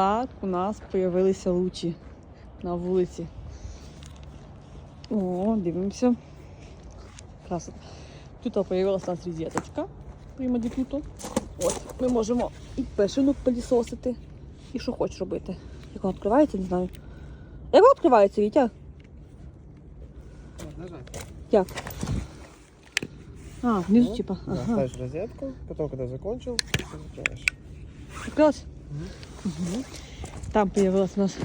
Так, у нас з'явилися лучі на вулиці. О, дивимося. Красота. Тут з'явилася у нас розеточка. Прямо тут. Ось, ми можемо і пешинок пилісосити, і що хочеш робити. Як воно відкривається, не знаю. Як воно відкривається, Вітя? Як? А, внизу, Вот. типа. Ага. ставишь розетку, потом, когда закончил, закрываешь. Відкрилась? Угу. Там появилась у нас.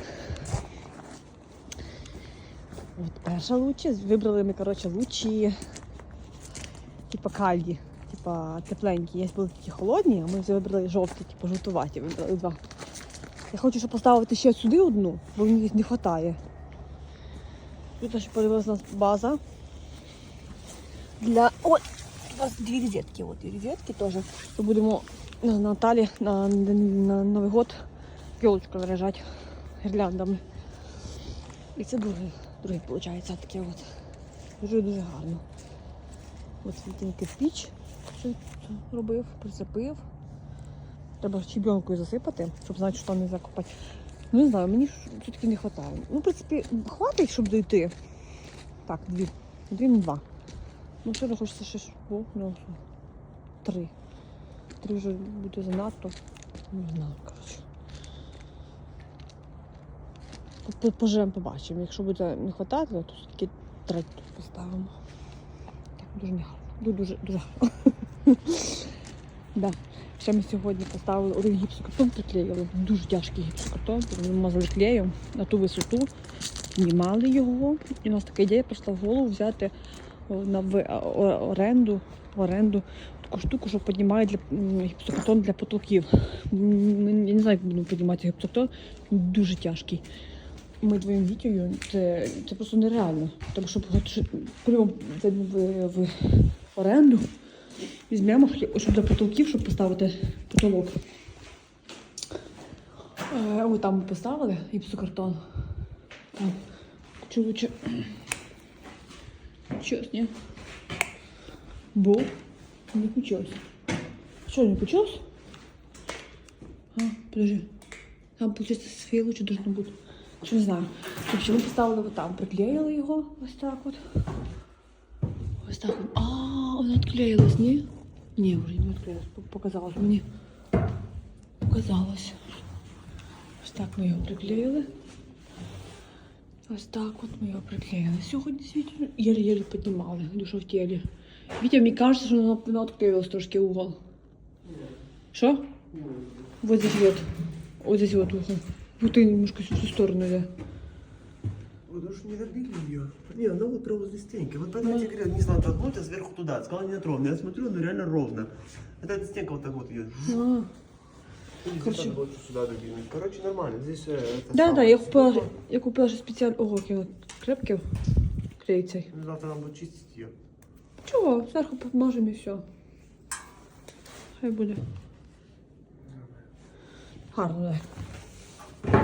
От перша лучі. Вибрали ми, коротше, лучі. Типа кальді, типа тепленькі. Є були такі холодні, а ми вибрали жовті, типу жовтуваті. Вибрали два. Я хочу, щоб поставити ще сюди одну, бо мені не вистачає. Тут ще у нас база. Для. Ой! У нас дві розетки. От дві розетки теж. Ми будемо на Наталі на, на, на Новий год елочку заряджати гірляндами. І це другий, другий виходить, таке от. Дуже-дуже гарно. Ось кирпіч, що робив, прицепив. Треба щебенкою засипати, щоб знати, що там не закопати. Ну не знаю, мені все-таки не вистачає. Ну, в принципі, хватить, щоб дойти. Так, дві. Дві, не два. Ну, не хочеться ще. О, ну, три. Три вже буде занадто. Не знаю, коротше. Поживемо, побачимо. Якщо буде не вистачати, то все-таки третю тут поставимо. Так, дуже не гарно. Дуже, дуже, дуже гарно. да. Ще ми сьогодні поставили один гіпсокартон, приклеїли. Дуже тяжкий гіпсокартон, ми мазали клеєм на ту висоту, знімали його. І у нас така ідея прийшла в голову взяти на оренду, в оренду таку штуку, що піднімає для гіпсокартон для потолків. Я не знаю, як будемо піднімати гіпсокартон, дуже тяжкий. Ми двоїм дітьою, це, це просто нереально. Тому що це в, в оренду. Візьмемо щоб для потолків, щоб поставити потолок. Е, Ось там ми поставили гіпсокартон. Там. Чи лучше. Бо не почалось. Що, не почалось? А, подожди. Там, получается, свій лучше должно бути. Що не знаю. В общем, ми поставили вот там, приклеїли його ось так от. Ось так. от. А, воно відклеїлось, ні? Ні, вже не відклеїлось. Показалось мені. Показалось. Ось так ми його приклеїли. Ось так от ми його приклеїли. Сьогодні світло єлі-єлі піднімали, душу в тілі. Вітя, мені кажеться, що воно, воно відклеїлось трошки угол. Що? Вот здесь вот. Вот здесь вот ухо. Вот и немножко в эту сторону, да. Вы уж не набили ее. Не, она вот прямо возле стенки. Вот поэтому я тебе говорю, не знаю, толкнуть, а сверху туда. Сказала не ровно. Я смотрю, ну реально ровно. Это эта стенка вот так вот идет. А, Здесь Короче. вот сюда додвинуть. Короче, нормально. Здесь э, это да, самое. да, я купила, я купила ще спеціально. Ого, який він крепкий. Клеїться. Ну, Завтра нам будет чистить ее. Чого? Зверху помажемо і все. Хай буде. Гарно, так.